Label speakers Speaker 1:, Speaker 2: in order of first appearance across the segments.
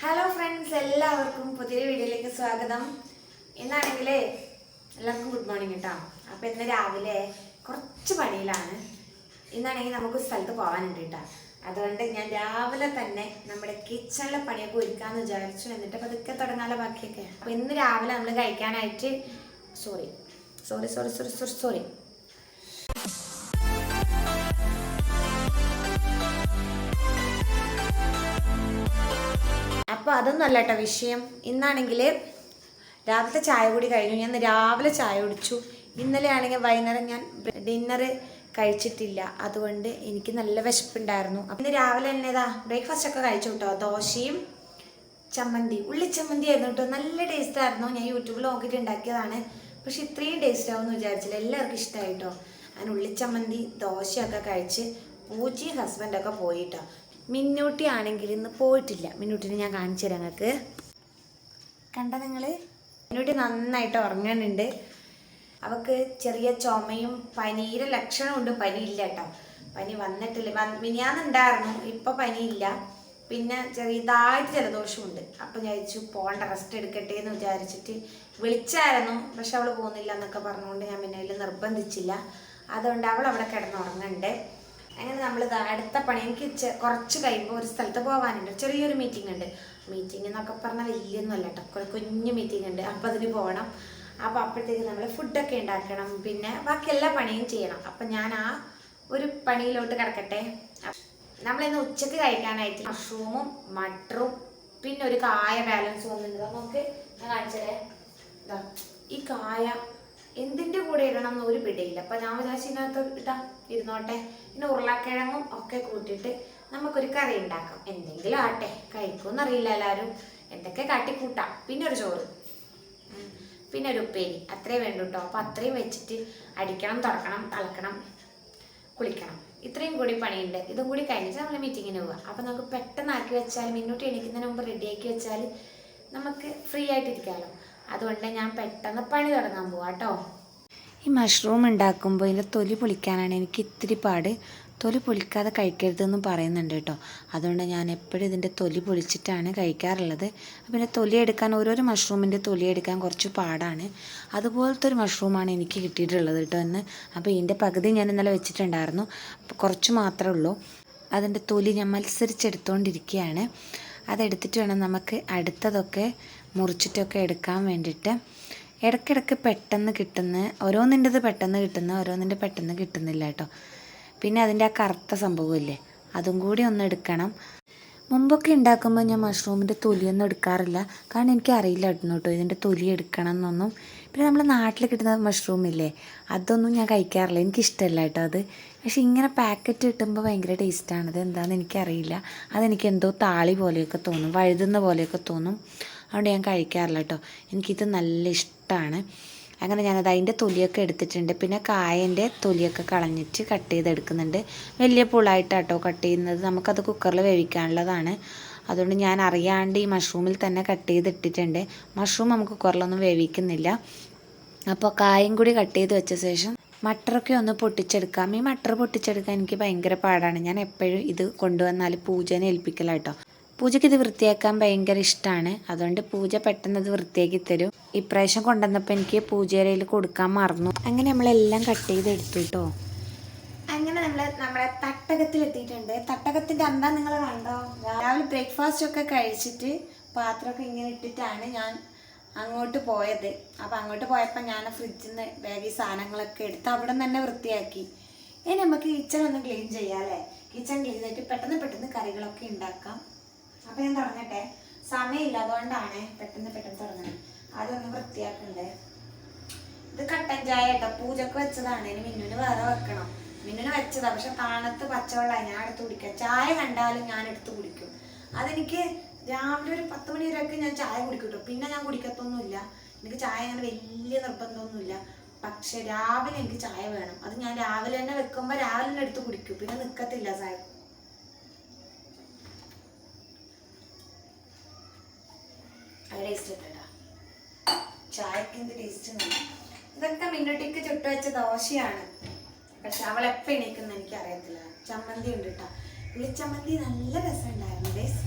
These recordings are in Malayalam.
Speaker 1: ഹലോ ഫ്രണ്ട്സ് എല്ലാവർക്കും പുതിയ വീഡിയോയിലേക്ക് സ്വാഗതം. ഇന്നാണെങ്കിൽ എല്ലാവർക്കും ഗുഡ് മോർണിംഗ് കേട്ടോ അപ്പോൾ ഇന്ന് രാവിലെ കുറച്ച് പണിയിലാണ്. ഇന്നാണെങ്കിൽ നമുക്ക് സ്ഥലത്ത് പോകാനുണ്ട് കേട്ടോ അതുകൊണ്ട് ഞാൻ രാവിലെ തന്നെ നമ്മുടെ കിച്ചണിലെ പണിയൊക്കെ ഒരുക്കാമെന്ന് വിചാരിച്ചു. എന്നിട്ട് പതുക്കെ തുടങ്ങാനുള്ള ബാക്കിയൊക്കെ. അപ്പോൾ ഇന്ന് രാവിലെ നമ്മൾ കഴിക്കാനായിട്ട് sorry sorry sorry sorry sorry sorry അപ്പോൾ അതൊന്നും അല്ല കേട്ടോ വിഷയം. ഇന്നാണെങ്കിൽ രാവിലത്തെ ചായ കൂടി കഴിഞ്ഞു. ഞാൻ രാവിലെ ചായ കുടിച്ചു. ഇന്നലെ ആണെങ്കിൽ വൈകുന്നേരം ഞാൻ ഡിന്നർ കഴിച്ചിട്ടില്ല. അതുകൊണ്ട് എനിക്ക് നല്ല വിശപ്പുണ്ടായിരുന്നു. ഇന്ന് രാവിലെ തന്നെ ഇതാ ബ്രേക്ക്ഫാസ്റ്റ് ഒക്കെ കഴിച്ചു കേട്ടോ ദോശയും ചമ്മന്തി ഉള്ളിച്ചമ്മന്തി ആയിരുന്നു കേട്ടോ നല്ല ടേസ്റ്റ് ആയിരുന്നു. ഞാൻ യൂട്യൂബിൽ നോക്കിയിട്ട് ഉണ്ടാക്കിയതാണ്. പക്ഷെ ഇത്രയും ടേസ്റ്റ് ആവുമെന്ന് വിചാരിച്ചില്ല. എല്ലാവർക്കും ഇഷ്ടമായി കേട്ടോ അങ്ങനെ ഉള്ളിച്ചമ്മന്തി ദോശയൊക്കെ കഴിച്ച് പൂച്ചയും ഹസ്ബൻഡൊക്കെ പോയി കേട്ടോ മിന്നൂട്ടി ആണെങ്കിൽ ഇന്ന് പോയിട്ടില്ല. മിന്നൂട്ടിനെ ഞാൻ കാണിച്ചു തരാം നിങ്ങൾക്ക് കണ്ട നിങ്ങൾ മിന്നൂട്ടി നന്നായിട്ട് ഉറങ്ങുന്നുണ്ട്. അവൾക്ക് ചെറിയ ചുമയും പനിയുടെ ലക്ഷണമുണ്ട്. പനി ഇല്ല കേട്ടോ. പനി വന്നിട്ടില്ല. വന്ന് മിനിയാന്നുണ്ടായിരുന്നു ഇപ്പൊ പനിയില്ല പിന്നെ ചെറിയതായിട്ട് ജലദോഷമുണ്ട്. അപ്പം ഞാൻ വിചാരിച്ചു പോകണ്ട റെസ്റ്റ് എടുക്കട്ടെ എന്ന് വിചാരിച്ചിട്ട് വിളിച്ചായിരുന്നു. പക്ഷെ അവൾ പോകുന്നില്ല എന്നൊക്കെ പറഞ്ഞുകൊണ്ട് ഞാൻ പിന്നെ അതിൽ നിർബന്ധിച്ചില്ല. അതുകൊണ്ട് അവൾ അവിടെ കിടന്നുറങ്ങുന്നുണ്ട്. അങ്ങനെ നമ്മൾ അടുത്ത പണി. എനിക്ക് കുറച്ച് കഴിയുമ്പോൾ ഒരു സ്ഥലത്ത് പോകാനുണ്ട് ചെറിയൊരു മീറ്റിംഗ് ഉണ്ട്. മീറ്റിംഗ് എന്നൊക്കെ പറഞ്ഞാൽ വലിയൊന്നും അല്ല കേട്ടോ കുറെ കുഞ്ഞു മീറ്റിംഗ് ഉണ്ട്. അപ്പം അതിന് പോകണം അപ്പോൾ അപ്പോഴത്തേക്ക് നമ്മൾ ഫുഡൊക്കെ ഉണ്ടാക്കണം. പിന്നെ ബാക്കി എല്ലാ പണിയും ചെയ്യണം. അപ്പം ഞാൻ ആ ഒരു പണിയിലോട്ട് കിടക്കട്ടെ. നമ്മളിന്ന് ഉച്ചയ്ക്ക് കഴിക്കാനായിട്ട് മഷ്റൂമും മട്ടറും പിന്നെ ഒരു കായ ബാലൻസ് വന്നിട്ടുണ്ട്. നമുക്ക് ഞാൻ കാണിച്ചതേ ഇതാ ഈ കായ എന്തിന്റെ കൂടെ ഇടണം എന്ന് ഒരു പിടിയില്ല. അപ്പം ഞാൻ ഇട്ടാ ഇരുന്നോട്ടെ. പിന്നെ ഉരുളക്കിഴങ്ങും ഒക്കെ കൂട്ടിയിട്ട് നമുക്കൊരു കറി ഉണ്ടാക്കാം. എന്തെങ്കിലും ആട്ടെ കഴിക്കും അറിയില്ല എല്ലാരും എന്തൊക്കെ കാട്ടിക്കൂട്ടാം. പിന്നെ ഒരു ചോറ്. പിന്നെ ഒരു ഉപ്പേരി. അത്രേ വേണ്ടു കേട്ടോ അപ്പോൾ അത്രയും വെച്ചിട്ട് അടിക്കണം തുറക്കണം തളക്കണം കുളിക്കണം. ഇത്രയും കൂടി പണിയുണ്ട്. ഇതും കൂടി കഴിഞ്ഞിട്ട് നമ്മൾ മീറ്റിങ്ങിന് പോവുക അപ്പോൾ നമുക്ക് പെട്ടെന്ന് ആക്കി വെച്ചാൽ മുന്നോട്ട് എണീക്കുന്നതിന് മുമ്പ് റെഡിയാക്കി വെച്ചാൽ നമുക്ക് ഫ്രീ ആയിട്ടിരിക്കാമല്ലോ അതുകൊണ്ട് ഞാൻ പെട്ടെന്ന് പണി തുടങ്ങാൻ പോവാം കേട്ടോ. ഈ മഷ്റൂം ഉണ്ടാക്കുമ്പോൾ ഇതിന്റെ തൊലി പൊളിക്കാനാണ് എനിക്ക് ഇത്തിരി പാട്. തൊലി പൊളിക്കാതെ കഴിക്കരുതെന്ന് പറയുന്നുണ്ട് കേട്ടോ. അതുകൊണ്ട് ഞാൻ എപ്പോഴും ഇതിന്റെ തൊലി പൊളിച്ചിട്ടാണ് കഴിക്കാറുള്ളത്. പിന്നെ തൊലി എടുക്കാൻ ഓരോരോ മഷ്റൂമിന്റെ തൊലി എടുക്കാൻ കുറച്ച് പാടാണ്. അതുപോലത്തെ ഒരു മഷ്റൂമാണ് എനിക്ക് കിട്ടിയിട്ടുള്ളത് കേട്ടോ ഇന്ന്. അപ്പോൾ ഇതിന്റെ പകുതി ഞാൻ ഇന്നലെ വെച്ചിട്ടുണ്ടായിരുന്നു. കുറച്ച് മാത്രമേ ഉള്ളൂ. അതിന്റെ തൊലി ഞാൻ മത്സരിച്ചെടുത്തുകൊണ്ടിരിക്കുകയാണ് അതെടുത്തിട്ട് വേണം നമുക്ക് അടുത്തതൊക്കെ മുറിച്ചിട്ടൊക്കെ എടുക്കാൻ വേണ്ടിയിട്ട് ഇടയ്ക്കിടയ്ക്ക് പെട്ടെന്ന് കിട്ടുന്ന ഓരോന്നിന്റെത് പെട്ടെന്ന് കിട്ടുന്ന ഓരോന്നിന്റെ പെട്ടെന്ന് കിട്ടുന്നില്ല കേട്ടോ. പിന്നെ അതിന്റെ ആ കറുത്ത സംഭവമില്ലേ അതും കൂടി ഒന്ന് എടുക്കണം. മുമ്പൊക്കെ ഉണ്ടാക്കുമ്പോൾ ഞാൻ മഷ്റൂമിന്റെ തൊലിയൊന്നും എടുക്കാറില്ല. കാരണം എനിക്ക് അറിയില്ല കേട്ടോ ഇതിന്റെ തൊലി എടുക്കണം എന്നൊന്നും. പിന്നെ നമ്മുടെ നാട്ടിൽ കിട്ടുന്ന മഷ്റൂം ഇല്ലേ അതൊന്നും ഞാൻ കഴിക്കാറില്ല. എനിക്കിഷ്ടമല്ല കേട്ടോ അത്. പക്ഷേ ഇങ്ങനെ പാക്കറ്റ് കിട്ടുമ്പോൾ ഭയങ്കര ടേസ്റ്റാണ്. അത് എന്താണെന്ന് എനിക്കറിയില്ല. അതെനിക്ക് എന്തോ താളി പോലെയൊക്കെ തോന്നും വഴുതുന്ന പോലെയൊക്കെ തോന്നും. അതുകൊണ്ട് ഞാൻ കഴിക്കാറില്ല കേട്ടോ. എനിക്കിത് നല്ല ഇഷ്ടമാണ് അങ്ങനെ ഞാനത് അതിന്റെ തൊലിയൊക്കെ എടുത്തിട്ടുണ്ട്. പിന്നെ കായന്റെ തൊലിയൊക്കെ കളഞ്ഞിട്ട് കട്ട് ചെയ്തെടുക്കുന്നുണ്ട്. വലിയ പുളായിട്ടാട്ടോ കട്ട് ചെയ്യുന്നത്. നമുക്കത് കുക്കറിൽ വേവിക്കാനുള്ളതാണ്. അതുകൊണ്ട് ഞാൻ അറിയാണ്ട് ഈ മഷ്റൂമിൽ തന്നെ കട്ട് ചെയ്തിട്ടിട്ടുണ്ട്. മഷ്റൂം നമുക്ക് കുക്കറിലൊന്നും വേവിക്കുന്നില്ല. അപ്പോൾ കായും കൂടി കട്ട് ചെയ്ത് വെച്ച ശേഷം മട്ടറൊക്കെ ഒന്ന് പൊട്ടിച്ചെടുക്കാം. ഈ മട്ടർ പൊട്ടിച്ചെടുക്കാൻ എനിക്ക് ഭയങ്കര പാടാണ്. ഞാൻ എപ്പോഴും ഇത് കൊണ്ടുവന്നാൽ പൂജനെ ഏൽപ്പിക്കലാട്ടോ. പൂജയ്ക്ക് ഇത് വൃത്തിയാക്കാൻ ഭയങ്കര ഇഷ്ടമാണ് അതുകൊണ്ട് പൂജ പെട്ടെന്ന് അത് വൃത്തിയാക്കി തരും. ഇപ്രാവശ്യം കൊണ്ടുവന്നപ്പോൾ എനിക്ക് പൂജയരയിൽ കൊടുക്കാൻ മറന്നു. അങ്ങനെ നമ്മളെല്ലാം കട്ട് ചെയ്ത് എടുത്തു കേട്ടോ അങ്ങനെ നമ്മൾ നമ്മുടെ തട്ടകത്തിൽ എത്തിയിട്ടുണ്ട്. തട്ടകത്തിന്റെ അന്താ നിങ്ങൾ കണ്ടോ? രാവിലെ ബ്രേക്ക്ഫാസ്റ്റ് ഒക്കെ കഴിച്ചിട്ട് പാത്രമൊക്കെ ഇങ്ങനെ ഇട്ടിട്ടാണ് ഞാൻ അങ്ങോട്ട് പോയത്. അപ്പോൾ അങ്ങോട്ട് പോയപ്പോൾ ഞാൻ ഫ്രിഡ്ജിൽ നിന്ന് ബാഗി സാധനങ്ങളൊക്കെ എടുത്ത് അവിടെ തന്നെ വൃത്തിയാക്കി. ഇനി നമുക്ക് കിച്ചൺ ഒന്ന് ക്ലീൻ ചെയ്യാം അല്ലേ? കിച്ചൺ ക്ലീൻ ചെയ്തിട്ട് പെട്ടെന്ന് പെട്ടെന്ന് കറികളൊക്കെ ഉണ്ടാക്കാം. അപ്പം ഞാൻ തുടങ്ങട്ടെ. സമയമില്ല അതുകൊണ്ടാണ് പെട്ടെന്ന് പെട്ടെന്ന് തുറന്നത് അതൊന്ന് വൃത്തിയാക്കണ്ടേ? ഇത് കട്ടൻ ചായ കേട്ടോ. പൂജക്ക് വെച്ചതാണ്. ഇനി മിന്നുന് വേറെ വെക്കണം. മിന്നുന് വെച്ചതാ. പക്ഷെ താണത്ത് പച്ചവെള്ളമായി ഞാൻ എടുത്ത് കുടിക്കാം. ചായ കണ്ടാലും ഞാൻ എടുത്ത് കുടിക്കും. അതെനിക്ക് രാവിലെ ഒരു പത്ത് മണി വരെയൊക്കെ ഞാൻ ചായ കുടിക്കും പിന്നെ ഞാൻ കുടിക്കത്തൊന്നുമില്ല. എനിക്ക് ചായ അങ്ങനെ വലിയ നിർബന്ധമൊന്നുമില്ല. പക്ഷെ രാവിലെ എനിക്ക് ചായ വേണം. അത് ഞാൻ രാവിലെ തന്നെ വെക്കുമ്പോൾ രാവിലെ തന്നെ എടുത്ത് കുടിക്കും. പിന്നെ നിൽക്കത്തില്ല ചായ. ടേസ്റ്റ് ചായക്ക് എന്ത് ടേസ്റ്റ് ഇതൊക്കെ മിന്നട്ടിക്ക് ചുട്ടു വെച്ച ദോശയാണ്. പക്ഷെ അവൾ എപ്പോൾ എണീക്കുന്ന എനിക്ക് അറിയത്തില്ല ചമ്മന്തി ഉണ്ട് കേട്ടോ പുളിച്ചമ്മന്തി നല്ല രസമുണ്ടായിരുന്നു ഡേസ്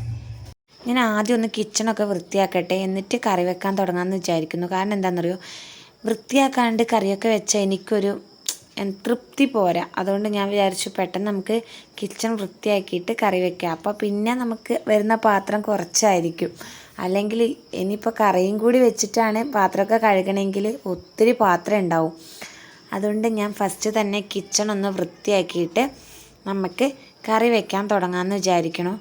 Speaker 1: ഞാൻ ആദ്യം ഒന്ന് കിച്ചണൊക്കെ വൃത്തിയാക്കട്ടെ എന്നിട്ട് കറി വെക്കാൻ തുടങ്ങാമെന്ന് വിചാരിക്കുന്നു. കാരണം എന്താണെന്നറിയോ വൃത്തിയാക്കാണ്ട് കറിയൊക്കെ വെച്ചാൽ എനിക്കൊരു തൃപ്തി പോരാ. അതുകൊണ്ട് ഞാൻ വിചാരിച്ചു പെട്ടെന്ന് നമുക്ക് കിച്ചൺ വൃത്തിയാക്കിയിട്ട് കറി വെക്കാം. അപ്പോൾ പിന്നെ നമുക്ക് വരുന്ന പാത്രം കുറച്ചായിരിക്കും. അല്ലെങ്കിൽ ഇനിയിപ്പോൾ കറിയും കൂടി വെച്ചിട്ടാണ് പാത്രമൊക്കെ കഴുകണമെങ്കിൽ ഒത്തിരി പാത്രം ഉണ്ടാവും. അതുകൊണ്ട് ഞാൻ ഫസ്റ്റ് തന്നെ കിച്ചൺ ഒന്ന് വൃത്തിയാക്കിയിട്ട് നമുക്ക് കറി വെക്കാൻ തുടങ്ങാമെന്ന് വിചാരിക്കണു.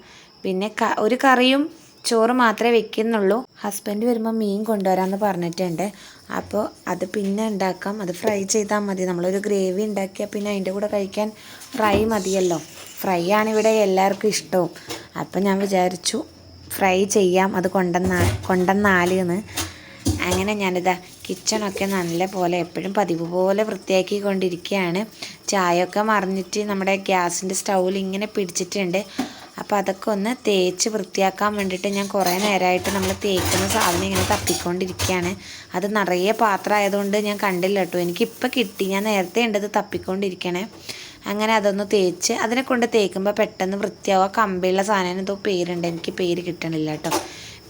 Speaker 1: പിന്നെ ഒരു കറിയും ചോറ് മാത്രമേ വെക്കുന്നുള്ളൂ. ഹസ്ബൻഡ് വരുമ്പോൾ മീൻ കൊണ്ടുവരാമെന്ന് പറഞ്ഞിട്ടുണ്ട്. അപ്പോൾ അത് പിന്നെ ഉണ്ടാക്കാം. അത് ഫ്രൈ ചെയ്താൽ മതി. നമ്മളൊരു ഗ്രേവി ഉണ്ടാക്കിയാൽ പിന്നെ അതിന്റെ കൂടെ കഴിക്കാൻ ഫ്രൈ മതിയല്ലോ. ഫ്രൈ ആണ് ഇവിടെ എല്ലാവർക്കും ഇഷ്ടവും. അപ്പം ഞാൻ വിചാരിച്ചു ഫ്രൈ ചെയ്യാം. അത് കൊണ്ടുവന്ന കൊണ്ടുവന്നാൽ എന്ന് അങ്ങനെ ഞാനിതാ കിച്ചണൊക്കെ നല്ല പോലെ എപ്പോഴും പതിവ് പോലെ വൃത്തിയാക്കിക്കൊണ്ടിരിക്കുകയാണ് ചായയൊക്കെ മറിഞ്ഞിട്ട് നമ്മുടെ ഗ്യാസിന്റെ സ്റ്റൗവിൽ ഇങ്ങനെ പിടിച്ചിട്ടുണ്ട്. അപ്പോൾ അതൊക്കെ ഒന്ന് തേച്ച് വൃത്തിയാക്കാൻ വേണ്ടിയിട്ട് ഞാൻ കുറേ നേരമായിട്ട് നമ്മൾ തേക്കുന്ന സാധനം ഇങ്ങനെ തപ്പിക്കൊണ്ടിരിക്കുകയാണ് അത് നിറയെ പാത്രം ആയതുകൊണ്ട് ഞാൻ കണ്ടില്ല കേട്ടോ. എനിക്കിപ്പോൾ കിട്ടി. ഞാൻ നേരത്തെ ഉണ്ടത് തപ്പിക്കൊണ്ടിരിക്കണേ. അങ്ങനെ അതൊന്ന് തേച്ച് അതിനെ കൊണ്ട് തേക്കുമ്പോൾ പെട്ടെന്ന് വൃത്തിയാവുക കമ്പിയുള്ള സാധനം എന്തോ പേരുണ്ട്. എനിക്ക് പേര് കിട്ടണില്ല കേട്ടോ.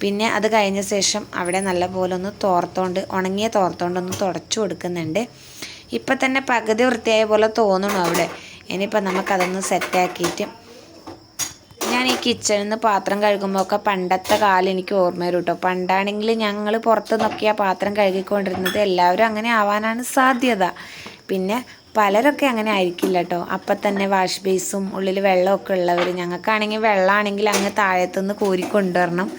Speaker 1: പിന്നെ അത് കഴിഞ്ഞ ശേഷം അവിടെ നല്ല പോലെ ഒന്ന് തോർത്തോണ്ട് ഉണങ്ങിയ തോർത്തോണ്ട് ഒന്ന് തുടച്ചു കൊടുക്കുന്നുണ്ട്. ഇപ്പം തന്നെ പകുതി വൃത്തിയായ പോലെ തോന്നണു അവിടെ. ഇനിയിപ്പോൾ നമുക്കതൊന്ന് സെറ്റാക്കിയിട്ട് ഞാൻ ഈ കിച്ചണിൽ നിന്ന് പാത്രം കഴുകുമ്പോൾ ഒക്കെ പണ്ടത്തെ കാലം എനിക്ക് ഓർമ്മ വരും കേട്ടോ. പണ്ടാണെങ്കിൽ ഞങ്ങൾ പുറത്ത് നോക്കിയാൽ പാത്രം കഴുകിക്കൊണ്ടിരുന്നത്. എല്ലാവരും അങ്ങനെ ആവാനാണ് സാധ്യത. പിന്നെ പലരൊക്കെ അങ്ങനെ ആയിരിക്കില്ല കേട്ടോ അപ്പം തന്നെ വാഷ് ബേസും ഉള്ളിൽ വെള്ളമൊക്കെ ഉള്ളവർ ഞങ്ങൾക്കാണെങ്കിൽ വെള്ളമാണെങ്കിൽ അങ്ങ് താഴത്തുനിന്ന് കോരിക്കൊണ്ടുവരണം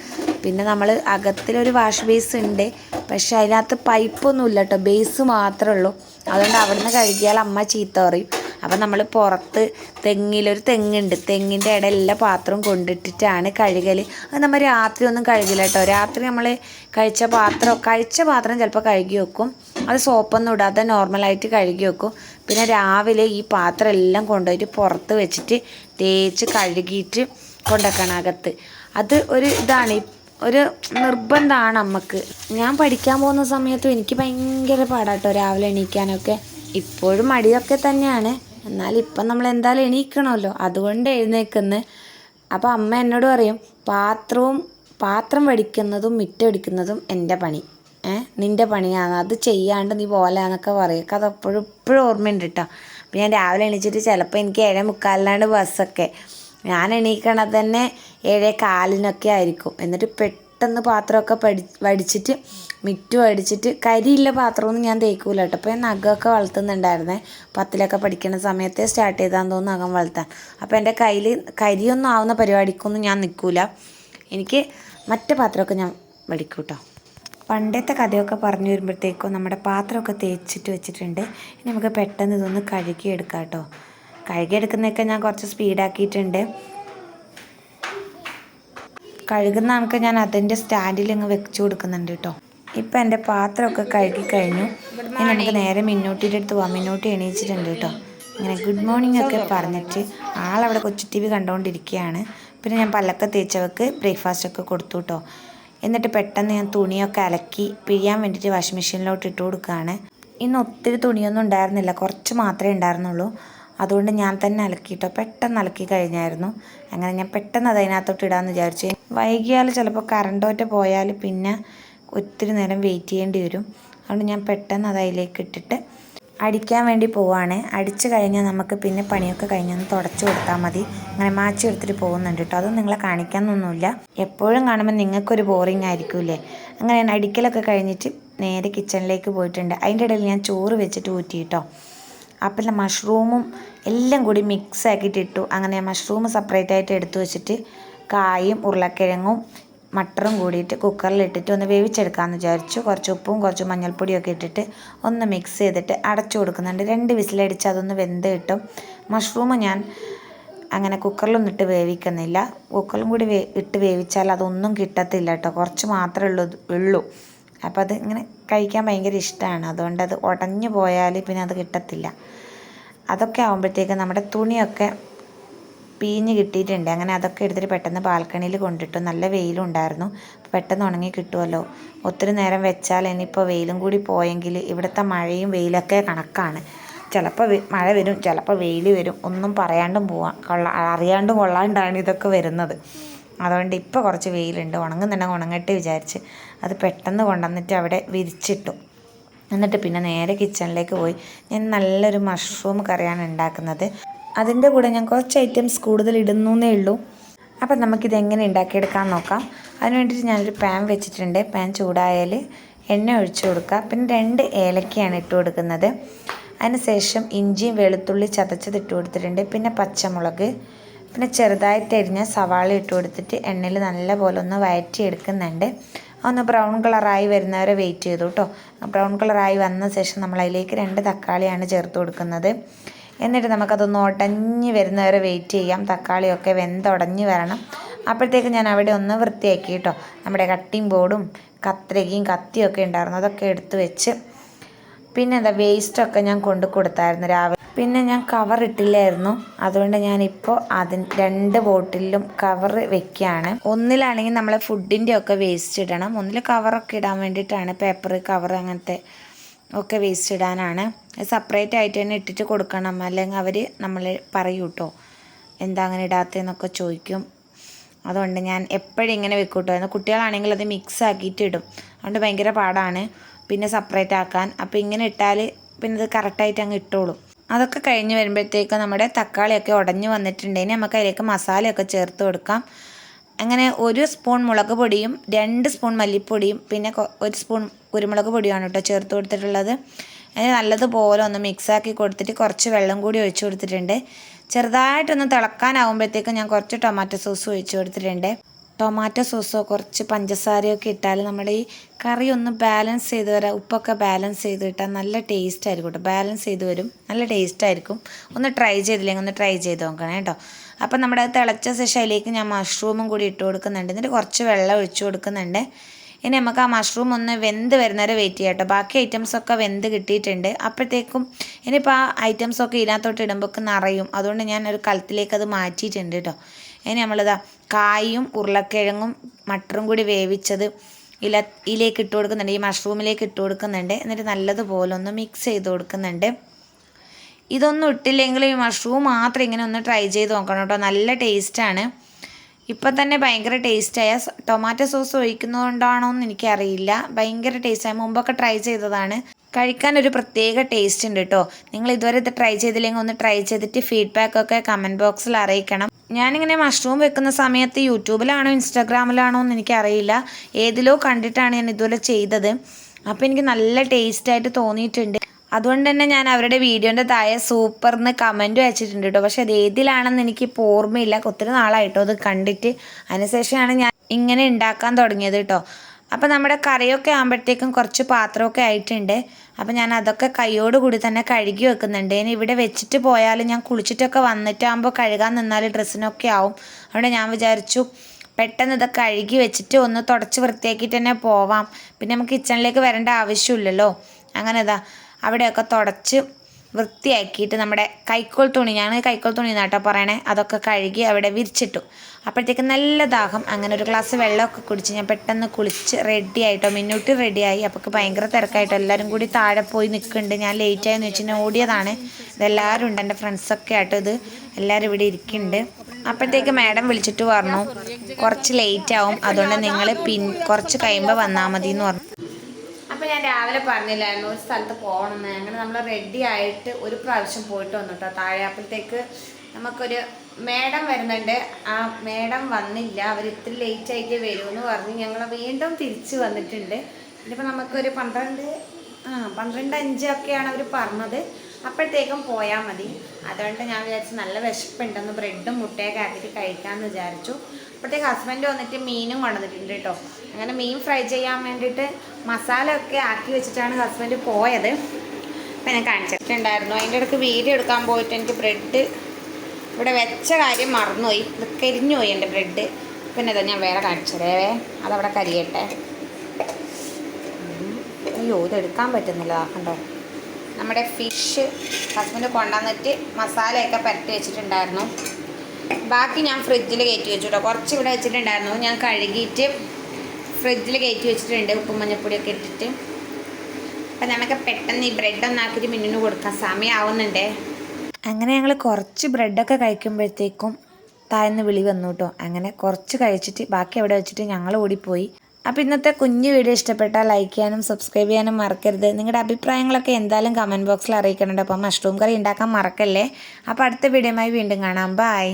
Speaker 1: പിന്നെ നമ്മൾ അകത്തിലൊരു വാഷ് ബേസ് ഉണ്ട് പക്ഷെ അതിനകത്ത് പൈപ്പൊന്നും ഇല്ല കേട്ടോ ബേസ് മാത്രമേ ഉള്ളൂ. അതുകൊണ്ട് അവിടുന്ന് കഴുകിയാൽ അമ്മ ചീത്ത പറയും. അപ്പം നമ്മൾ പുറത്ത് തെങ്ങിലൊരു തെങ്ങുണ്ട്. തെങ്ങിന്റെ ഇട എല്ലാ പാത്രവും കൊണ്ടിട്ടിട്ടാണ് കഴുകൽ അത് നമ്മൾ രാത്രി ഒന്നും കഴുകില്ല കേട്ടോ രാത്രി നമ്മൾ കഴിച്ച പാത്രം കഴിച്ച പാത്രം ചിലപ്പോൾ കഴുകി വെക്കും. അത് സോപ്പൊന്നും ഇടാതെ നോർമലായിട്ട് കഴുകി വെക്കും. പിന്നെ രാവിലെ ഈ പാത്രം എല്ലാം കൊണ്ടുപോയിട്ട് പുറത്ത് വെച്ചിട്ട് തേച്ച് കഴുകിയിട്ട് കൊണ്ടുവയ്ക്കണം അകത്ത്. അത് ഒരു ഇതാണ്. ഒരു നിർബന്ധമാണ് നമുക്ക് ഞാൻ പഠിക്കാൻ പോകുന്ന സമയത്തും എനിക്ക് ഭയങ്കര പാടാട്ടോ രാവിലെ എണീക്കാനൊക്കെ. ഇപ്പോഴും മടിയൊക്കെ തന്നെയാണ്. എന്നാൽ ഇപ്പം നമ്മൾ എന്തായാലും എണീക്കണമല്ലോ. അതുകൊണ്ട് എഴുന്നേക്കുന്നു അപ്പോൾ അമ്മ എന്നോട് പറയും പാത്രവും പാത്രം വടിക്കുന്നതും മിറ്റടിക്കുന്നതും എന്റെ പണി. നിന്റെ പണിയാണ് അത് ചെയ്യാണ്ട് നീ പോലാന്നൊക്കെ പറയും. അത് അപ്പോഴും ഇപ്പോഴും ഓർമ്മയുണ്ട് കേട്ടോ അപ്പം ഞാൻ രാവിലെ എണീച്ചിട്ട് ചിലപ്പോൾ എനിക്ക് ഏഴേ മുക്കാലിനാണ് ബസ്സൊക്കെ. ഞാൻ എണീക്കണത് തന്നെ ഏഴേ കാലിനൊക്കെ ആയിരിക്കും. എന്നിട്ട് പെട്ടെന്ന് പാത്രമൊക്കെ പടി വടിച്ചിട്ട് മിറ്റു അടിച്ചിട്ട് കരിയില്ല പാത്രമൊന്നും ഞാൻ തേക്കൂല കേട്ടോ അപ്പോൾ ഞാൻ നഖമൊക്കെ വളർത്തുന്നുണ്ടായിരുന്നേ. പത്തിലൊക്കെ പഠിക്കുന്ന സമയത്തെ സ്റ്റാർട്ട് ചെയ്താന്ന് തോന്നുന്നു നഖം വളർത്താൻ. അപ്പോൾ എന്റെ കയ്യിൽ കരിയൊന്നും ആവുന്ന പരിപാടിക്കൊന്നും ഞാൻ നിൽക്കൂല എനിക്ക് മറ്റേ പാത്രമൊക്കെ ഞാൻ വടിക്കും കേട്ടോ പണ്ടത്തെ കഥയൊക്കെ പറഞ്ഞു വരുമ്പോഴത്തേക്കും നമ്മുടെ പാത്രമൊക്കെ തേച്ചിട്ട് വെച്ചിട്ടുണ്ട്. ഇനി നമുക്ക് പെട്ടെന്ന് ഇതൊന്ന് കഴുകിയെടുക്കാം കേട്ടോ. കഴുകിയെടുക്കുന്നതൊക്കെ ഞാൻ കുറച്ച് സ്പീഡാക്കിയിട്ടുണ്ട്. കഴുകുന്ന നമുക്ക് ഞാൻ അതിന്റെ സ്റ്റാൻഡിൽ ഇങ്ങ് വെച്ച് കൊടുക്കുന്നുണ്ട് കേട്ടോ. ഇപ്പം എന്റെ പാത്രമൊക്കെ കഴുകി കഴിഞ്ഞു. ഇനി നമുക്ക് നേരെ മിന്നൂട്ടിയുടെ അടുത്ത് പോവാം. മിന്നൂട്ടി എണീച്ചിട്ടുണ്ട് കേട്ടോ. ഇങ്ങനെ ഗുഡ് മോർണിംഗ് ഒക്കെ പറഞ്ഞിട്ട് ആളവിടെ കൊച്ചു ടി വി കണ്ടുകൊണ്ടിരിക്കുകയാണ്. പിന്നെ ഞാൻ പല്ലൊക്കെ തേച്ചവർക്ക് ബ്രേക്ക്ഫാസ്റ്റ് ഒക്കെ കൊടുത്തു കേട്ടോ. എന്നിട്ട് പെട്ടെന്ന് ഞാൻ തുണിയൊക്കെ അലക്കി പിഴിയാൻ വേണ്ടിയിട്ട് വാഷിംഗ് മെഷീനിലോട്ട് ഇട്ട് കൊടുക്കുകയാണ്. ഇന്ന് ഒത്തിരി തുണിയൊന്നും ഉണ്ടായിരുന്നില്ല. കുറച്ച് മാത്രമേ ഉണ്ടായിരുന്നുള്ളൂ. അതുകൊണ്ട് ഞാൻ തന്നെ അലക്കിയിട്ടോ പെട്ടെന്ന് അലക്കി കഴിഞ്ഞായിരുന്നു. അങ്ങനെ ഞാൻ പെട്ടെന്ന് അത് അതിനകത്തോട്ട് ഇടാമെന്ന് വിചാരിച്ചു. വൈകിയാൽ ചിലപ്പോൾ കറണ്ടോറ്റ് പോയാൽ പിന്നെ ഒത്തിരി നേരം വെയിറ്റ് ചെയ്യേണ്ടി വരും. അതുകൊണ്ട് ഞാൻ പെട്ടെന്ന് അത് അതിലേക്ക് ഇട്ടിട്ട് അടിക്കാൻ വേണ്ടി പോവാണ്. അടിച്ചു കഴിഞ്ഞാൽ നമുക്ക് പിന്നെ പണിയൊക്കെ കഴിഞ്ഞൊന്ന് തുടച്ചു കൊടുത്താൽ മതി. അങ്ങനെ മാറ്റി എടുത്തിട്ട് പോകുന്നുണ്ട് കേട്ടോ അതൊന്നും നിങ്ങളെ കാണിക്കാനൊന്നുമില്ല. എപ്പോഴും കാണുമ്പോൾ നിങ്ങൾക്കൊരു ബോറിംഗ് ആയിരിക്കൂലേ അങ്ങനെ ഞാൻ അടിക്കലൊക്കെ കഴിഞ്ഞിട്ട് നേരെ കിച്ചണിലേക്ക് പോയിട്ടുണ്ട്. അതിന്റെ ഇടയിൽ ഞാൻ ചോറ് വെച്ചിട്ട് ഊറ്റി കേട്ടോ അപ്പം മഷ്റൂമും എല്ലാം കൂടി മിക്സ് ആക്കിയിട്ട് ഇട്ടു. അങ്ങനെ മഷ്റൂം സെപ്പറേറ്റ് ആയിട്ട് എടുത്തു വെച്ചിട്ട് കായും ഉരുളക്കിഴങ്ങും മട്ടറും കൂടിയിട്ട് കുക്കറിൽ ഇട്ടിട്ട് ഒന്ന് വേവിച്ചെടുക്കാമെന്ന് വിചാരിച്ചു. കുറച്ച് ഉപ്പും കുറച്ച് മഞ്ഞൾപ്പൊടിയൊക്കെ ഇട്ടിട്ട് ഒന്ന് മിക്സ് ചെയ്തിട്ട് അടച്ചു കൊടുക്കുന്നുണ്ട്. രണ്ട് വിസിലടിച്ച് അതൊന്ന് വെന്ത് കിട്ടും. മഷ്റൂം ഞാൻ അങ്ങനെ കുക്കറിലൊന്നും ഇട്ട് വേവിക്കുന്നില്ല. കുക്കറിലും കൂടി വേ ഇട്ട് വേവിച്ചാൽ അതൊന്നും കിട്ടത്തില്ല കേട്ടോ. കുറച്ച് മാത്രമേ ഉള്ളൂ ഉള്ളൂ. അപ്പോൾ അത് ഇങ്ങനെ കഴിക്കാൻ ഭയങ്കര ഇഷ്ടമാണ് അതുകൊണ്ട് അത് ഉടഞ്ഞു പോയാൽ പിന്നെ അത് കിട്ടത്തില്ല. അതൊക്കെ ആകുമ്പോഴത്തേക്ക് നമ്മുടെ തുണിയൊക്കെ പീഞ്ഞ് കിട്ടിയിട്ടുണ്ട്. അങ്ങനെ അതൊക്കെ എടുത്തിട്ട് പെട്ടെന്ന് ബാൽക്കണിയിൽ കൊണ്ടിട്ടു. നല്ല വെയിലുണ്ടായിരുന്നു പെട്ടെന്ന് ഉണങ്ങി കിട്ടുമല്ലോ ഒത്തിരി നേരം വെച്ചാൽ ഇനിയിപ്പോൾ വെയിലും കൂടി പോയെങ്കിൽ ഇവിടുത്തെ മഴയും വെയിലൊക്കെ കണക്കാണ്. ചിലപ്പോൾ മഴ വരും ചിലപ്പോൾ വെയിൽ വരും. ഒന്നും പറയാണ്ടും പോവാം. കൊള്ള അറിയാണ്ടും കൊള്ളാണ്ടാണ് ഇതൊക്കെ വരുന്നത്. അതുകൊണ്ട് ഇപ്പോൾ കുറച്ച് വെയിലുണ്ട്. ഉണങ്ങുന്നുണ്ടെങ്കിൽ ഉണങ്ങട്ടെ വിചാരിച്ച്. അത് പെട്ടെന്ന് കൊണ്ടുവന്നിട്ട് അവിടെ വിരിച്ചിട്ടു. എന്നിട്ട് പിന്നെ നേരെ കിച്ചണിലേക്ക് പോയി. ഞാൻ നല്ലൊരു മഷ്റൂം കറിയാണ് ഉണ്ടാക്കുന്നത്. അതിന്റെ കൂടെ ഞാൻ കുറച്ച് ഐറ്റംസ് കൂടുതൽ ഇടുന്നു ഇടുന്നേ ഉള്ളൂ. അപ്പം നമുക്കിത് എങ്ങനെ ഉണ്ടാക്കിയെടുക്കാൻ നോക്കാം. അതിന് വേണ്ടിയിട്ട് ഞാനൊരു പാൻ വെച്ചിട്ടുണ്ട്. പാൻ ചൂടായാൽ എണ്ണ ഒഴിച്ചു കൊടുക്കുക. പിന്നെ രണ്ട് ഏലക്കയാണ് ഇട്ട് കൊടുക്കുന്നത്. അതിനുശേഷം ഇഞ്ചിയും വെളുത്തുള്ളി ചതച്ചത് ഇട്ട് കൊടുത്തിട്ടുണ്ട്. പിന്നെ പച്ചമുളക്. പിന്നെ ചെറുതായിട്ട് അരിഞ്ഞ സവാള ഇട്ട് കൊടുത്തിട്ട് എണ്ണയിൽ നല്ലപോലെ ഒന്ന് വഴറ്റി എടുക്കുന്നുണ്ട് ഒന്ന് ബ്രൗൺ കളറായി വരുന്നവരെ വെയിറ്റ് ചെയ്തു കേട്ടോ ബ്രൗൺ കളറായി വന്ന ശേഷം നമ്മൾ അതിലേക്ക് രണ്ട് തക്കാളിയാണ് ചേർത്ത് കൊടുക്കുന്നത്. എന്നിട്ട് നമുക്കതൊന്ന് ഉടഞ്ഞ് വരുന്നവരെ വെയിറ്റ് ചെയ്യാം. തക്കാളിയൊക്കെ വെന്തുടഞ്ഞ് വരണം. അപ്പോഴത്തേക്ക് ഞാൻ അവിടെ ഒന്ന് വൃത്തിയാക്കി കേട്ടോ നമ്മുടെ കട്ടിംഗ് ബോർഡും കത്രികയും കത്തിയൊക്കെ ഉണ്ടായിരുന്നു. അതൊക്കെ എടുത്തു വെച്ച് പിന്നെ എന്താ വേസ്റ്റൊക്കെ ഞാൻ കൊണ്ടു കൊടുത്തായിരുന്നു രാവിലെ. പിന്നെ ഞാൻ കവർ ഇട്ടില്ലായിരുന്നു. അതുകൊണ്ട് ഞാനിപ്പോൾ അതിന് രണ്ട് ബോട്ടിലും കവർ വെക്കുകയാണ് ഒന്നിലാണെങ്കിൽ നമ്മളെ ഫുഡിന്റെ ഒക്കെ വേസ്റ്റ് ഇടണം. ഒന്നിൽ കവറൊക്കെ ഇടാൻ വേണ്ടിയിട്ടാണ് പേപ്പർ കവർ അങ്ങനത്തെ ഒക്കെ വേസ്റ്റ് ഇടാനാണ്. സെപ്പറേറ്റ് ആയിട്ട് തന്നെ ഇട്ടിട്ട് കൊടുക്കണം. അല്ലെങ്കിൽ അവർ നമ്മൾ പറയൂ കേട്ടോ എന്താ അങ്ങനെ ഇടാത്തതെന്നൊക്കെ ചോദിക്കും. അതുകൊണ്ട് ഞാൻ എപ്പോഴും ഇങ്ങനെ വെക്കും കേട്ടോ എന്നാൽ കുട്ടികളാണെങ്കിൽ അത് മിക്സ് ആക്കിയിട്ട് ഇടും. അതുകൊണ്ട് ഭയങ്കര പാടാണ്. പിന്നെ സെപ്പറേറ്റ് ആക്കാൻ. അപ്പോൾ ഇങ്ങനെ ഇട്ടാൽ പിന്നെ ഇത് കറക്റ്റായിട്ട് അങ്ങ് ഇട്ടോളും. അതൊക്കെ കഴിഞ്ഞ് വരുമ്പോഴത്തേക്ക് നമ്മുടെ തക്കാളിയൊക്കെ ഉടഞ്ഞു വന്നിട്ടുണ്ടെങ്കിൽ നമുക്ക് അതിലേക്ക് മസാലയൊക്കെ ചേർത്ത് കൊടുക്കാം. അങ്ങനെ ഒരു സ്പൂൺ മുളക് പൊടിയും രണ്ട് സ്പൂൺ മല്ലിപ്പൊടിയും പിന്നെ ഒരു സ്പൂൺ കുരുമുളക് പൊടിയാണ് കേട്ടോ ചേർത്ത് കൊടുത്തിട്ടുള്ളത്. അതിന് നല്ലതുപോലെ ഒന്ന് മിക്സാക്കി കൊടുത്തിട്ട് കുറച്ച് വെള്ളം കൂടി ഒഴിച്ചു കൊടുത്തിട്ടുണ്ട്. ചെറുതായിട്ടൊന്ന് തിളക്കാനാവുമ്പോഴത്തേക്കും ഞാൻ കുറച്ച് ടൊമാറ്റോ സോസ് ഒഴിച്ചു കൊടുത്തിട്ടുണ്ട്. ടൊമാറ്റോ സോസോ കുറച്ച് പഞ്ചസാരയൊക്കെ ഇട്ടാൽ നമ്മുടെ ഈ കറി ഒന്ന് ബാലൻസ് ചെയ്ത് വരാം ഉപ്പൊക്കെ ബാലൻസ് ചെയ്ത് കിട്ടാൻ നല്ല ടേസ്റ്റ് ആയിരിക്കും കേട്ടോ. ബാലൻസ് ചെയ്ത് വരും. നല്ല ടേസ്റ്റ് ആയിരിക്കും. ഒന്ന് ട്രൈ ചെയ്തില്ലെങ്കിൽ ഒന്ന് ട്രൈ ചെയ്ത് നോക്കണേ കേട്ടോ. അപ്പം നമ്മുടെ തിളച്ച ശേഷം അതിലേക്ക് ഞാൻ മഷ്റൂമും കൂടി ഇട്ട് കൊടുക്കുന്നുണ്ട്. എന്നിട്ട് കുറച്ച് വെള്ളം ഒഴിച്ചു കൊടുക്കുന്നുണ്ട്. ഇനി നമുക്ക് ആ മഷ്റൂം ഒന്ന് വെന്ത് വരുന്നവരെ വെയിറ്റ് ചെയ്യാം കേട്ടോ ബാക്കി ഐറ്റംസ് ഒക്കെ വെന്ത് കിട്ടിയിട്ടുണ്ട്. അപ്പോഴത്തേക്കും ഇനിയിപ്പോൾ ആ ഐറ്റംസ് ഒക്കെ ഇതിനകത്തോട്ട് ഇടുമ്പോൾ നിറയും. അതുകൊണ്ട് ഞാൻ ഒരു കലത്തിലേക്ക് അത് മാറ്റിയിട്ടുണ്ട് കേട്ടോ ഇനി നമ്മളിതാ കായും ഉരുളക്കിഴങ്ങും മട്ടറും കൂടി വേവിച്ചത് ഇല ഇതിലേക്ക് ഇട്ട് കൊടുക്കുന്നുണ്ട്. ഈ മഷ്റൂമിലേക്ക് ഇട്ട് കൊടുക്കുന്നുണ്ട്. എന്നിട്ട് നല്ലതുപോലെ ഒന്ന് മിക്സ് ചെയ്ത് കൊടുക്കുന്നുണ്ട്. ഇതൊന്നും ഇട്ടില്ലെങ്കിൽ ഈ മഷ്റൂം മാത്രം ഇങ്ങനെ ഒന്ന് ട്രൈ ചെയ്ത് നോക്കണം കേട്ടോ നല്ല ടേസ്റ്റാണ് ഇപ്പം തന്നെ ഭയങ്കര ടേസ്റ്റായ ടൊമാറ്റോ സോസ് ഒഴിക്കുന്നതുകൊണ്ടാണോ എന്ന് എനിക്കറിയില്ല. ഭയങ്കര ടേസ്റ്റായി മുമ്പൊക്കെ ട്രൈ ചെയ്തതാണ്. കഴിക്കാൻ ഒരു പ്രത്യേക ടേസ്റ്റ് ഉണ്ട് കേട്ടോ നിങ്ങൾ ഇതുവരെ ഇത് ട്രൈ ചെയ്തില്ലെങ്കിൽ ഒന്ന് ട്രൈ ചെയ്തിട്ട് ഫീഡ്ബാക്ക് ഒക്കെ കമന്റ് ബോക്സിൽ അറിയിക്കണം. ഞാനിങ്ങനെ മഷ്റൂം വെക്കുന്ന സമയത്ത് യൂട്യൂബിലാണോ ഇൻസ്റ്റാഗ്രാമിലാണോ എന്ന് എനിക്കറിയില്ല. ഏതിലോ കണ്ടിട്ടാണ് ഞാൻ ഇതുപോലെ ചെയ്തത്. അപ്പോൾ എനിക്ക് നല്ല ടേസ്റ്റായിട്ട് തോന്നിയിട്ടുണ്ട്. അതുകൊണ്ട് തന്നെ ഞാൻ അവരുടെ വീഡിയോന്റെ താഴെ സൂപ്പർ എന്ന് കമന്റ് വെച്ചിട്ടുണ്ട് കേട്ടോ. പക്ഷെ അത് ഏതിലാണെന്ന് എനിക്ക് ഇപ്പോൾ ഓർമ്മയില്ല. ഒത്തിരി നാളായിട്ടോ അത് കണ്ടിട്ട്. അതിനുശേഷമാണ് ഞാൻ ഇങ്ങനെ ഉണ്ടാക്കാൻ തുടങ്ങിയത് കേട്ടോ. അപ്പോൾ നമ്മുടെ കറിയൊക്കെ ആകുമ്പോഴത്തേക്കും കുറച്ച് പാത്രമൊക്കെ ആയിട്ടുണ്ട്. അപ്പോൾ ഞാൻ അതൊക്കെ കൈയോട് കൂടി തന്നെ കഴുകി വെക്കുന്നുണ്ട്. ഇനി ഇവിടെ വെച്ചിട്ട് പോയാൽ ഞാൻ കുളിച്ചിട്ടൊക്കെ വന്നിട്ടാകുമ്പോൾ കഴുകാൻ നിന്നാൽ ഡ്രസ്സിനൊക്കെ ആവും. അതുകൊണ്ട് ഞാൻ വിചാരിച്ചു പെട്ടെന്ന് ഇതൊക്കെ കഴുകി വെച്ചിട്ട് ഒന്ന് തുടച്ച് വൃത്തിയാക്കിയിട്ട് തന്നെ പോവാം. പിന്നെ നമുക്ക് കിച്ചണിലേക്ക് വരേണ്ട ആവശ്യമില്ലല്ലോ. അങ്ങനെ ഇതാ. അവിടെയൊക്കെ തുടച്ച് വൃത്തിയാക്കിയിട്ട് നമ്മുടെ കൈക്കോൽ തുണി ഞാൻ കൈക്കോൽ തുണി എന്നാട്ടോ പറയണേ അതൊക്കെ കഴുകി അവിടെ വിരിച്ചിട്ടു. അപ്പോഴത്തേക്ക് നല്ല ദാഹം. അങ്ങനെ ഒരു ഗ്ലാസ് വെള്ളമൊക്കെ കുടിച്ച് ഞാൻ പെട്ടെന്ന് കുളിച്ച് റെഡി ആയിട്ടോ മിന്നൂട്ടി റെഡിയായി അപ്പോൾ ഭയങ്കര തിരക്കായിട്ടോ. എല്ലാവരും കൂടി താഴെ പോയി നിൽക്കുന്നുണ്ട് ഞാൻ ലേറ്റ് ആയെന്ന് വെച്ച് ഞാൻ ഓടിയതാണ്. ഇതെല്ലാവരും ഉണ്ട്. എന്റെ ഫ്രണ്ട്സൊക്കെ ആട്ടോ ഇത്. എല്ലാവരും ഇവിടെ ഇരിക്കുന്നുണ്ട് അപ്പോഴത്തേക്ക് മാഡം വിളിച്ചിട്ട് പറഞ്ഞു കുറച്ച് ലേറ്റ് ആവും. അതുകൊണ്ട് നിങ്ങൾ പിൻ കുറച്ച് കഴിയുമ്പോൾ വന്നാൽ മതി എന്ന് പറഞ്ഞു. ഞാൻ രാവിലെ പറഞ്ഞില്ലായിരുന്നു ഒരു സ്ഥലത്ത് പോകണമെന്ന്. അങ്ങനെ നമ്മൾ റെഡി ആയിട്ട് ഒരു പ്രാവശ്യം പോയിട്ട് വന്നു കേട്ടോ താഴെ നമുക്കൊരു മേഡം വരുന്നുണ്ട്. ആ മേഡം വന്നില്ല. അവർ ഇത്തിരി ലേറ്റ് ആയിട്ട് വരുമെന്ന് പറഞ്ഞ് ഞങ്ങൾ വീണ്ടും തിരിച്ചു വന്നിട്ടുണ്ട്. ഇനിയിപ്പോൾ നമുക്കൊരു പന്ത്രണ്ട് ആ പന്ത്രണ്ട് അഞ്ചൊക്കെയാണ് അവർ പറഞ്ഞത്. അപ്പോഴത്തേക്കും പോയാൽ മതി. അതുകൊണ്ട് ഞാൻ വിചാരിച്ചു നല്ല വിശപ്പുണ്ടെന്ന് ബ്രെഡും മുട്ടയൊക്കെ ആക്കിയിട്ട് കഴിക്കാമെന്ന് വിചാരിച്ചു. അപ്പോഴത്തേക്ക് ഹസ്ബൻഡ് വന്നിട്ട് മീനും കൊണ്ടുവന്നിട്ടുണ്ട് കേട്ടോ അങ്ങനെ മീൻ ഫ്രൈ ചെയ്യാൻ വേണ്ടിയിട്ട് മസാല ഒക്കെ ആക്കി വെച്ചിട്ടാണ് ഹസ്ബൻഡ് പോയത്. അപ്പം ഞാൻ കാണിച്ചിട്ടുണ്ടായിരുന്നു. അതിന്റെ ഇടയ്ക്ക് വീഡിയോ എടുക്കാൻ പോയിട്ട് എനിക്ക് ബ്രെഡ് ഇവിടെ വെച്ച കാര്യം മറന്നുപോയി. ഇത് കരിഞ്ഞു പോയി എന്റെ ബ്രെഡ് പിന്നെ ഇതാ ഞാൻ വേറെ കാണിച്ചതേ. അതവിടെ കരിയട്ടെ. അയ്യോ ഇതെടുക്കാൻ പറ്റുന്നില്ല. കണ്ടോ. നമ്മുടെ ഫിഷ് ഹസ്ബൻഡ് കൊണ്ടുവന്നിട്ട് മസാലയൊക്കെ പരട്ടി വെച്ചിട്ടുണ്ടായിരുന്നു. ബാക്കി ഞാൻ ഫ്രിഡ്ജിൽ കയറ്റി വെച്ചു കേട്ടോ കുറച്ച് ഇവിടെ വെച്ചിട്ടുണ്ടായിരുന്നു. ഞാൻ കഴുകിയിട്ട് ഫ്രിഡ്ജിൽ കയറ്റി വെച്ചിട്ടുണ്ട്. ഉപ്പും മഞ്ഞപ്പൊടിയൊക്കെ ഇട്ടിട്ട്. അപ്പം നമുക്ക് പെട്ടെന്ന് ഈ ബ്രെഡ് ഒന്നാക്കിയിട്ട് മിന്നിന് കൊടുക്കാം സമയമാവുന്നുണ്ടേ അങ്ങനെ ഞങ്ങൾ കുറച്ച് ബ്രെഡൊക്കെ കഴിക്കുമ്പോഴത്തേക്കും താഴ്ന്ന് വിളി വന്നു കേട്ടോ. അങ്ങനെ കുറച്ച് കഴിച്ചിട്ട് ബാക്കി അവിടെ വെച്ചിട്ട് ഞങ്ങൾ ഓടിപ്പോയി. അപ്പോൾ ഇന്നത്തെ കുഞ്ഞു വീഡിയോ ഇഷ്ടപ്പെട്ടാൽ ലൈക്ക് ചെയ്യാനും സബ്സ്ക്രൈബ് ചെയ്യാനും മറക്കരുത്. നിങ്ങളുടെ അഭിപ്രായങ്ങളൊക്കെ എന്തായാലും കമന്റ് ബോക്സിൽ അറിയിക്കണുണ്ട്. അപ്പം മഷ്റൂം കറി ഉണ്ടാക്കാൻ മറക്കല്ലേ? അപ്പോൾ അടുത്ത വീഡിയോയുമായി വീണ്ടും കാണാം. ബായ്